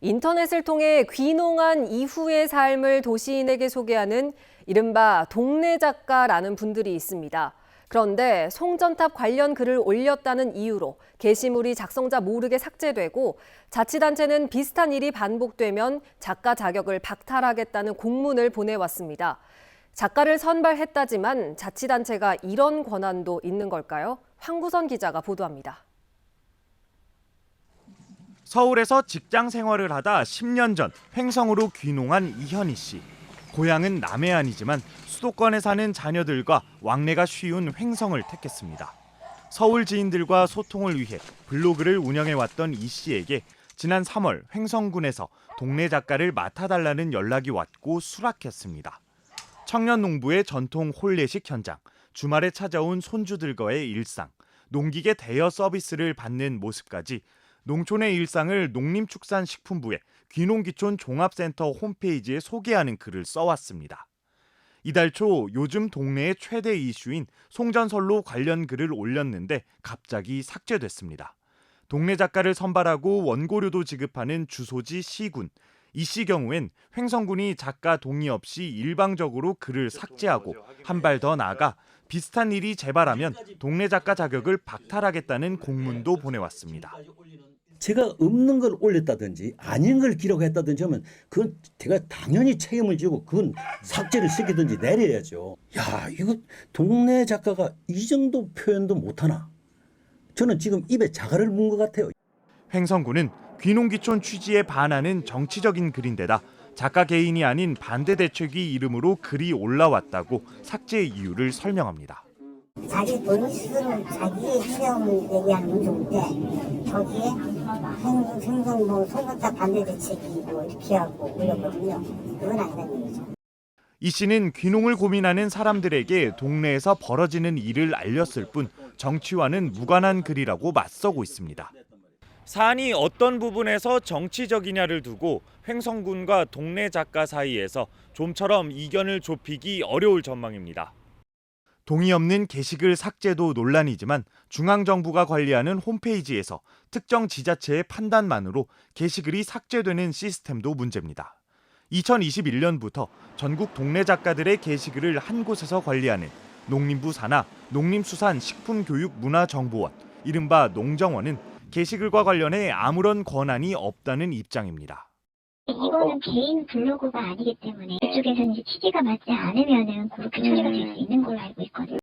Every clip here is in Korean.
인터넷을 통해 귀농한 이후의 삶을 도시인에게 소개하는 이른바 동네 작가라는 분들이 있습니다. 그런데 송전탑 관련 글을 올렸다는 이유로 게시물이 작성자 모르게 삭제되고 자치단체는 비슷한 일이 반복되면 작가 자격을 박탈하겠다는 공문을 보내왔습니다. 작가를 선발했다지만 자치단체가 이런 권한도 있는 걸까요? 황구선 기자가 보도합니다. 서울에서 직장 생활을 하다 10년 전 횡성으로 귀농한 이현희 씨. 고향은 남해안이지만 수도권에 사는 자녀들과 왕래가 쉬운 횡성을 택했습니다. 서울 지인들과 소통을 위해 블로그를 운영해왔던 이 씨에게 지난 3월 횡성군에서 동네 작가를 맡아달라는 연락이 왔고 수락했습니다. 청년 농부의 전통 홀례식 현장, 주말에 찾아온 손주들과의 일상, 농기계 대여 서비스를 받는 모습까지 농촌의 일상을 농림축산식품부의 귀농귀촌 종합센터 홈페이지에 소개하는 글을 써왔습니다. 이달 초 요즘 동네의 최대 이슈인 송전설로 관련 글을 올렸는데 갑자기 삭제됐습니다. 동네 작가를 선발하고 원고료도 지급하는 주소지 시군. 이씨 경우엔 횡성군이 작가 동의 없이 일방적으로 글을 삭제하고 한 발 더 나아가 비슷한 일이 재발하면 동네 작가 자격을 박탈하겠다는 공문도 보내왔습니다. 제가 없는 걸 올렸다든지 아닌 걸 기록했다든지 하면 그건 제가 당연히 책임을 지고 그건 삭제를 시키든지 내려야죠. 야, 이거 동네 작가가 이 정도 표현도 못하나? 저는 지금 입에 자갈을 문 것 같아요. 횡성군은 귀농귀촌 취지에 반하는 정치적인 글인데다 작가 개인이 아닌 반대 대책위 이름으로 글이 올라왔다고 삭제 이유를 설명합니다. 자기 본인 스스로 자기의 체험을 얘기하는 건 좋은데 생- 생선 뭐 송전탑 반대 대책이 뭐 이렇게 하고 올렸거든요. 그건 아니라는 얘기죠. 이 씨는 귀농을 고민하는 사람들에게 동네에서 벌어지는 일을 알렸을 뿐 정치와는 무관한 글이라고 맞서고 있습니다. 사안이 어떤 부분에서 정치적이냐를 두고 횡성군과 동네 작가 사이에서 좀처럼 이견을 좁히기 어려울 전망입니다. 동의 없는 게시글 삭제도 논란이지만 중앙정부가 관리하는 홈페이지에서 특정 지자체의 판단만으로 게시글이 삭제되는 시스템도 문제입니다. 2021년부터 전국 동네 작가들의 게시글을 한 곳에서 관리하는 농림부 산하 농림수산식품교육문화정보원 이른바 농정원은 게시글과 관련해 아무런 권한이 없다는 입장입니다. 이거는 개인 블로그가 아니기 때문에 이쪽에서는 이제 취지가 맞지 않으면은 그렇게 처리가 될 수 있는 걸로 알고 있거든요.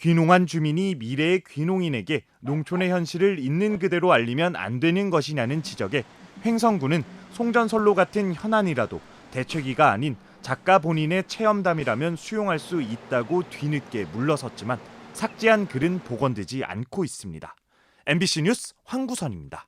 귀농한 주민이 미래의 귀농인에게 농촌의 현실을 있는 그대로 알리면 안 되는 것이냐는 지적에 횡성군은 송전설로 같은 현안이라도 대책위가 아닌 작가 본인의 체험담이라면 수용할 수 있다고 뒤늦게 물러섰지만 삭제한 글은 복원되지 않고 있습니다. MBC 뉴스 황구선입니다.